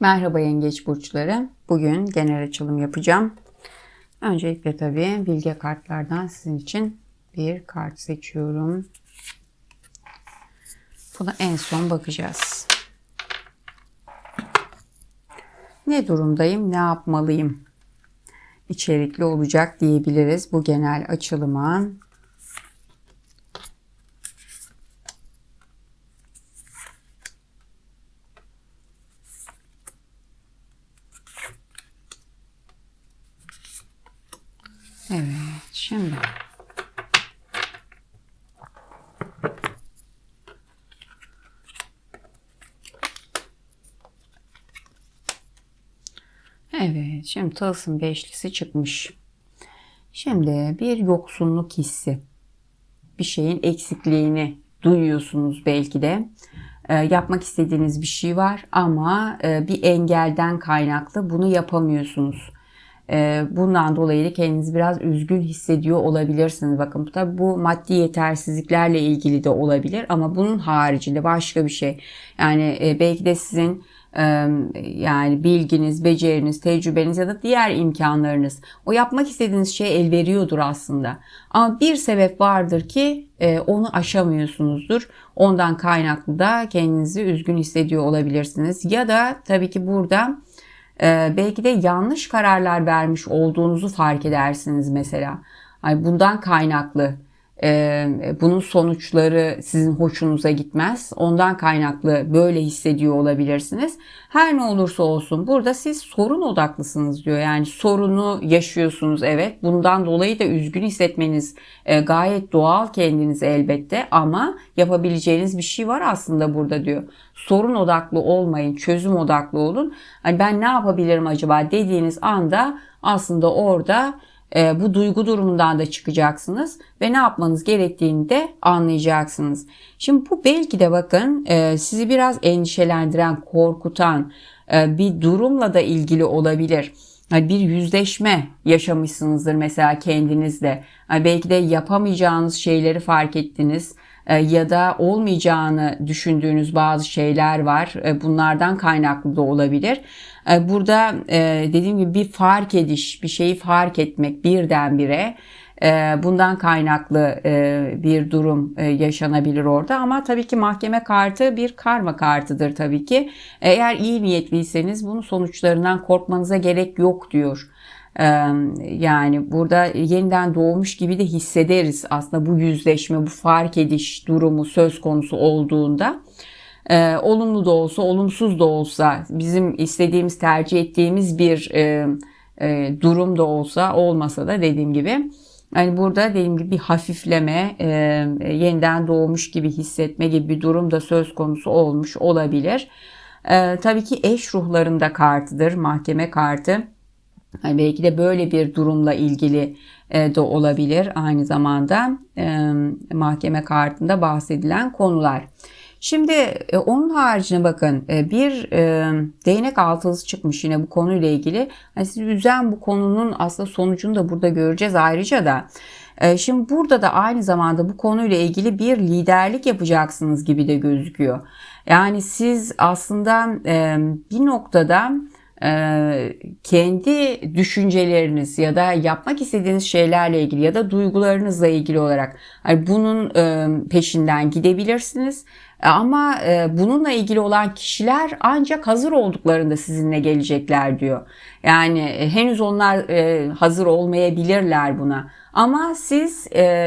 Merhaba yengeç burçları. Bugün genel açılım yapacağım. Öncelikle tabii bilge kartlardan sizin için bir kart seçiyorum. Buna en son bakacağız. Ne durumdayım, ne yapmalıyım? İçerikli olacak diyebiliriz bu genel açılıma. Evet, şimdi Evet, şimdi tılsım beşlisi çıkmış. Şimdi bir yoksunluk hissi. Bir şeyin eksikliğini duyuyorsunuz belki de. E, yapmak istediğiniz bir şey var ama e, bir engelden kaynaklı bunu yapamıyorsunuz. E, bundan dolayı kendinizi biraz üzgün hissediyor olabilirsiniz. Bakın tabi bu maddi yetersizliklerle ilgili de olabilir ama bunun haricinde başka bir şey. Yani e, belki de sizin yani bilginiz, beceriniz, tecrübeniz ya da diğer imkanlarınız o yapmak istediğiniz şey el veriyordur aslında. Ama bir sebep vardır ki onu aşamıyorsunuzdur. Ondan kaynaklı da kendinizi üzgün hissediyor olabilirsiniz. Ya da tabii ki burada belki de yanlış kararlar vermiş olduğunuzu fark edersiniz mesela. bundan kaynaklı bunun sonuçları sizin hoşunuza gitmez. Ondan kaynaklı böyle hissediyor olabilirsiniz. Her ne olursa olsun burada siz sorun odaklısınız diyor. Yani sorunu yaşıyorsunuz evet. Bundan dolayı da üzgün hissetmeniz gayet doğal kendiniz elbette ama yapabileceğiniz bir şey var aslında burada diyor. Sorun odaklı olmayın, çözüm odaklı olun. Hani ben ne yapabilirim acaba dediğiniz anda aslında orada e, bu duygu durumundan da çıkacaksınız ve ne yapmanız gerektiğini de anlayacaksınız. Şimdi bu belki de bakın e, sizi biraz endişelendiren, korkutan e, bir durumla da ilgili olabilir. Bir yüzleşme yaşamışsınızdır mesela kendinizle. Belki de yapamayacağınız şeyleri fark ettiniz ya da olmayacağını düşündüğünüz bazı şeyler var. Bunlardan kaynaklı da olabilir. E, burada e, dediğim gibi bir fark ediş, bir şeyi fark etmek birdenbire e, bundan kaynaklı bir durum yaşanabilir orada. Ama tabii ki mahkeme kartı bir karma kartıdır tabii ki. Eğer iyi niyetliyseniz bunun sonuçlarından korkmanıza gerek yok diyor. Yani burada yeniden doğmuş gibi de hissederiz aslında bu yüzleşme, bu fark ediş durumu söz konusu olduğunda e, olumlu da olsa olumsuz da olsa bizim istediğimiz tercih ettiğimiz bir e, e, durum da olsa olmasa da dediğim gibi yani burada dediğim gibi bir hafifleme, yeniden doğmuş gibi hissetme gibi bir durum da söz konusu olmuş olabilir. Tabii ki eş ruhlarında kartıdır, mahkeme kartı. Yani belki de böyle bir durumla ilgili e, de olabilir aynı zamanda e, mahkeme kartında bahsedilen konular. Şimdi e, onun haricine bakın bir değnek altılısı çıkmış yine bu konuyla ilgili. Yani sizi üzen bu konunun aslında sonucunu da burada göreceğiz ayrıca da. Şimdi burada da aynı zamanda bu konuyla ilgili bir liderlik yapacaksınız gibi de gözüküyor. Yani siz aslında bir noktada kendi düşünceleriniz ya da yapmak istediğiniz şeylerle ilgili ya da duygularınızla ilgili olarak bunun e, peşinden gidebilirsiniz e, ama e, bununla ilgili olan kişiler ancak hazır olduklarında sizinle gelecekler diyor. Yani henüz onlar hazır olmayabilirler buna. Ama siz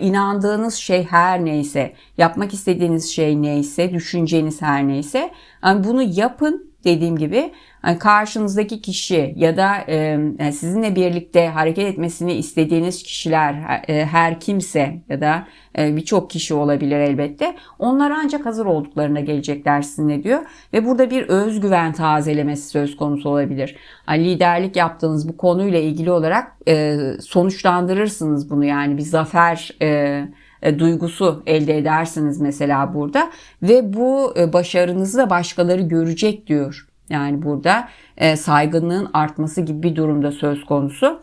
inandığınız şey her neyse, yapmak istediğiniz şey neyse, düşünceniz her neyse, bunu yapın dediğim gibi karşınızdaki kişi ya da e, sizinle birlikte hareket etmesini istediğiniz kişiler e, her kimse ya da e, birçok kişi olabilir elbette. Onlar ancak hazır olduklarına gelecekler sizinle diyor. Ve burada bir özgüven tazelemesi söz konusu olabilir. Liderlik yaptığınız bu konuyla ilgili olarak e, sonuçlandırırsınız bunu yani bir zafer e, e, duygusu elde edersiniz mesela burada ve bu e, başarınızı da başkaları görecek diyor. Yani burada e, saygınlığın artması gibi bir durumda söz konusu.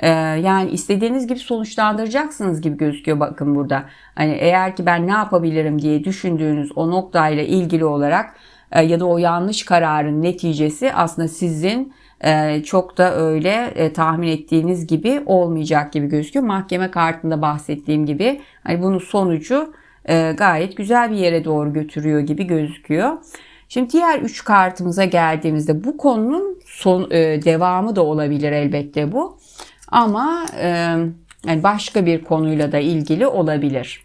E, yani istediğiniz gibi sonuçlandıracaksınız gibi gözüküyor bakın burada. Hani eğer ki ben ne yapabilirim diye düşündüğünüz o noktayla ilgili olarak e, ya da o yanlış kararın neticesi aslında sizin e, çok da öyle e, tahmin ettiğiniz gibi olmayacak gibi gözüküyor. Mahkeme kartında bahsettiğim gibi hani bunun sonucu e, gayet güzel bir yere doğru götürüyor gibi gözüküyor. Şimdi diğer üç kartımıza geldiğimizde bu konunun son e, devamı da olabilir elbette bu. Ama e, yani başka bir konuyla da ilgili olabilir.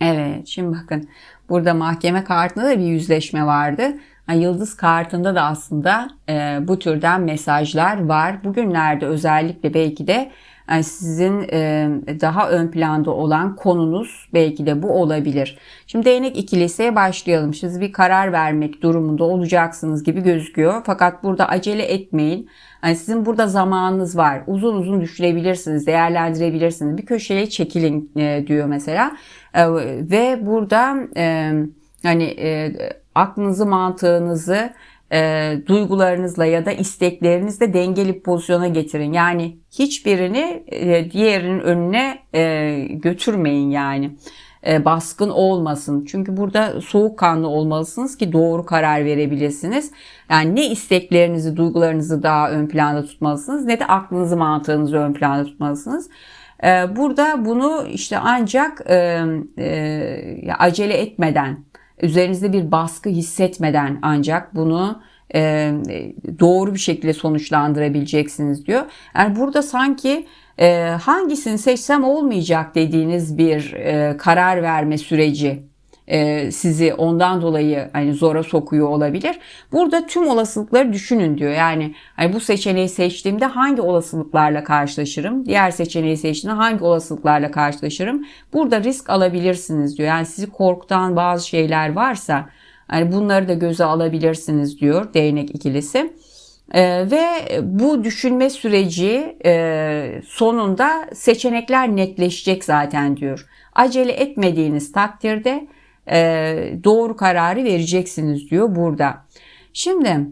Evet şimdi bakın burada mahkeme kartında da bir yüzleşme vardı. Yani yıldız kartında da aslında e, bu türden mesajlar var. Bugünlerde özellikle belki de yani sizin e, daha ön planda olan konunuz belki de bu olabilir. Şimdi değnek ikilisiye başlayalım. Siz bir karar vermek durumunda olacaksınız gibi gözüküyor. Fakat burada acele etmeyin. Yani sizin burada zamanınız var. Uzun uzun düşünebilirsiniz, değerlendirebilirsiniz. Bir köşeye çekilin e, diyor mesela. E, ve burada e, hani e, aklınızı, mantığınızı e, duygularınızla ya da isteklerinizle dengeli pozisyona getirin. Yani hiçbirini e, diğerinin önüne e, götürmeyin yani. E, baskın olmasın. Çünkü burada soğukkanlı olmalısınız ki doğru karar verebilirsiniz. Yani ne isteklerinizi, duygularınızı daha ön planda tutmalısınız ne de aklınızı, mantığınızı ön planda tutmalısınız. E, burada bunu işte ancak e, e, acele etmeden üzerinizde bir baskı hissetmeden ancak bunu e, doğru bir şekilde sonuçlandırabileceksiniz diyor. Yani burada sanki e, hangisini seçsem olmayacak dediğiniz bir e, karar verme süreci sizi ondan dolayı hani zora sokuyor olabilir. Burada tüm olasılıkları düşünün diyor. Yani hani bu seçeneği seçtiğimde hangi olasılıklarla karşılaşırım? Diğer seçeneği seçtiğimde hangi olasılıklarla karşılaşırım? Burada risk alabilirsiniz diyor. Yani sizi korkutan bazı şeyler varsa hani bunları da göze alabilirsiniz diyor değnek ikilisi. Ee, ve bu düşünme süreci e, sonunda seçenekler netleşecek zaten diyor. Acele etmediğiniz takdirde e, doğru kararı vereceksiniz diyor burada. Şimdi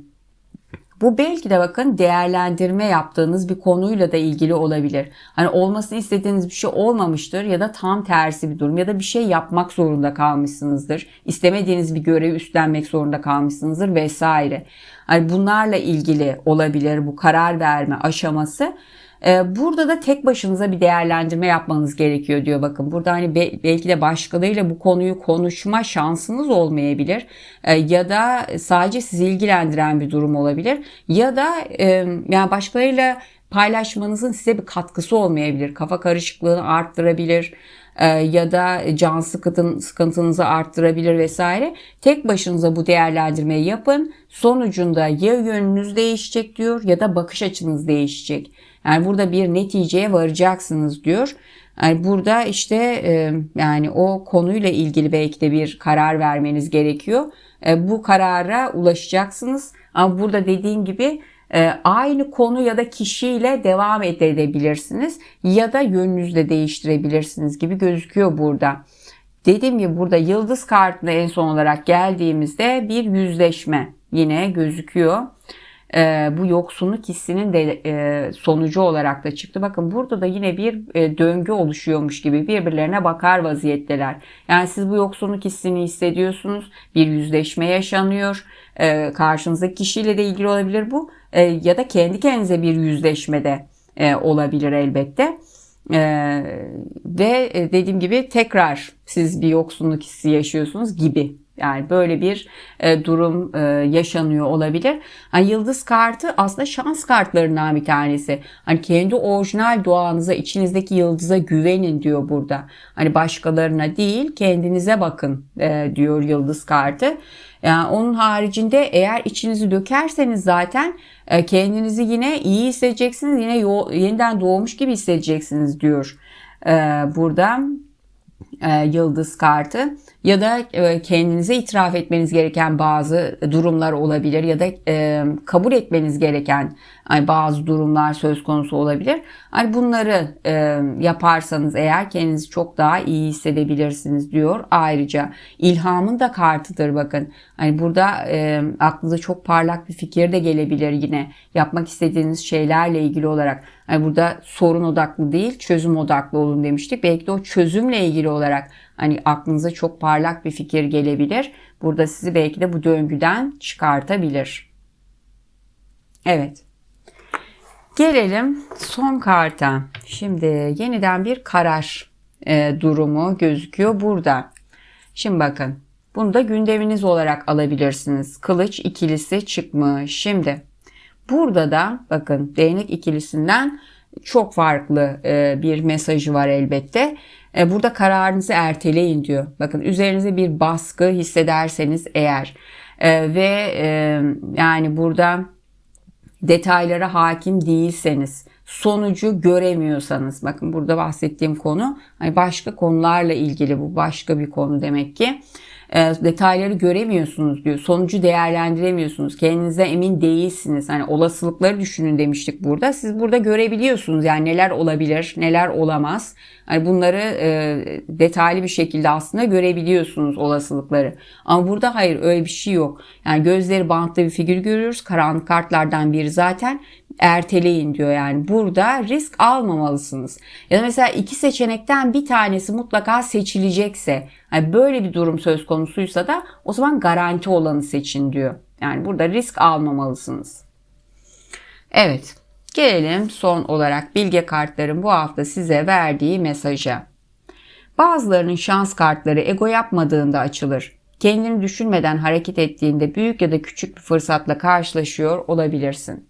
bu belki de bakın değerlendirme yaptığınız bir konuyla da ilgili olabilir. Hani olmasını istediğiniz bir şey olmamıştır ya da tam tersi bir durum ya da bir şey yapmak zorunda kalmışsınızdır. İstemediğiniz bir görevi üstlenmek zorunda kalmışsınızdır vesaire. Hani bunlarla ilgili olabilir bu karar verme aşaması. Ee, burada da tek başınıza bir değerlendirme yapmanız gerekiyor diyor bakın. Burada hani belki de başkalarıyla bu konuyu konuşma şansınız olmayabilir. Ee, ya da sadece sizi ilgilendiren bir durum olabilir. Ya da e, yani başkalarıyla paylaşmanızın size bir katkısı olmayabilir. Kafa karışıklığını arttırabilir e, ya da can sıkıntın, sıkıntınızı arttırabilir vesaire. Tek başınıza bu değerlendirmeyi yapın. Sonucunda ya yönünüz değişecek diyor ya da bakış açınız değişecek. Yani burada bir neticeye varacaksınız diyor. Yani burada işte e, yani o konuyla ilgili belki de bir karar vermeniz gerekiyor. E, bu karara ulaşacaksınız. Ama burada dediğim gibi e, aynı konu ya da kişiyle devam edebilirsiniz ya da yönünüzü de değiştirebilirsiniz gibi gözüküyor burada. Dediğim gibi burada yıldız kartına en son olarak geldiğimizde bir yüzleşme yine gözüküyor e, bu yoksunluk hissinin de e, sonucu olarak da çıktı. Bakın burada da yine bir e, döngü oluşuyormuş gibi birbirlerine bakar vaziyetteler. Yani siz bu yoksunluk hissini hissediyorsunuz. Bir yüzleşme yaşanıyor. E, karşınızdaki kişiyle de ilgili olabilir bu. E, ya da kendi kendinize bir yüzleşmede e, olabilir elbette. Ee, ve e, dediğim gibi tekrar siz bir yoksunluk hissi yaşıyorsunuz gibi yani böyle bir e, durum e, yaşanıyor olabilir. Hani yıldız kartı aslında şans kartlarından bir tanesi. Hani kendi orijinal doğanıza, içinizdeki yıldıza güvenin diyor burada. Hani başkalarına değil, kendinize bakın e, diyor yıldız kartı. Yani onun haricinde eğer içinizi dökerseniz zaten e, kendinizi yine iyi hissedeceksiniz. Yine yeniden doğmuş gibi hissedeceksiniz diyor e, burada e, yıldız kartı ya da e, kendinize itiraf etmeniz gereken bazı durumlar olabilir ya da e, kabul etmeniz gereken yani bazı durumlar söz konusu olabilir. Hani bunları e, yaparsanız eğer kendinizi çok daha iyi hissedebilirsiniz diyor. Ayrıca ilhamın da kartıdır bakın. Hani burada e, aklınıza çok parlak bir fikir de gelebilir yine yapmak istediğiniz şeylerle ilgili olarak. Hani burada sorun odaklı değil, çözüm odaklı olun demiştik. Belki de o çözümle ilgili olarak hani aklınıza çok parlak bir fikir gelebilir. Burada sizi belki de bu döngüden çıkartabilir. Evet. Gelelim son karta. Şimdi yeniden bir karar e, durumu gözüküyor burada. Şimdi bakın bunu da gündeminiz olarak alabilirsiniz. Kılıç ikilisi çıkmış. Şimdi burada da bakın değnek ikilisinden çok farklı e, bir mesajı var elbette. E, burada kararınızı erteleyin diyor. Bakın üzerinize bir baskı hissederseniz eğer e, ve e, yani burada detaylara hakim değilseniz, sonucu göremiyorsanız, bakın burada bahsettiğim konu başka konularla ilgili bu başka bir konu demek ki. E, detayları göremiyorsunuz diyor. Sonucu değerlendiremiyorsunuz. Kendinize emin değilsiniz. Hani olasılıkları düşünün demiştik burada. Siz burada görebiliyorsunuz yani neler olabilir, neler olamaz. Hani bunları e, detaylı bir şekilde aslında görebiliyorsunuz olasılıkları. Ama burada hayır öyle bir şey yok. Yani gözleri bantlı bir figür görüyoruz. Karanlık kartlardan biri zaten erteleyin diyor yani. Burada risk almamalısınız. Ya da mesela iki seçenekten bir tanesi mutlaka seçilecekse, hani böyle bir durum söz konusuysa da o zaman garanti olanı seçin diyor. Yani burada risk almamalısınız. Evet. Gelelim son olarak bilge kartların bu hafta size verdiği mesaja. Bazılarının şans kartları ego yapmadığında açılır. Kendini düşünmeden hareket ettiğinde büyük ya da küçük bir fırsatla karşılaşıyor olabilirsin.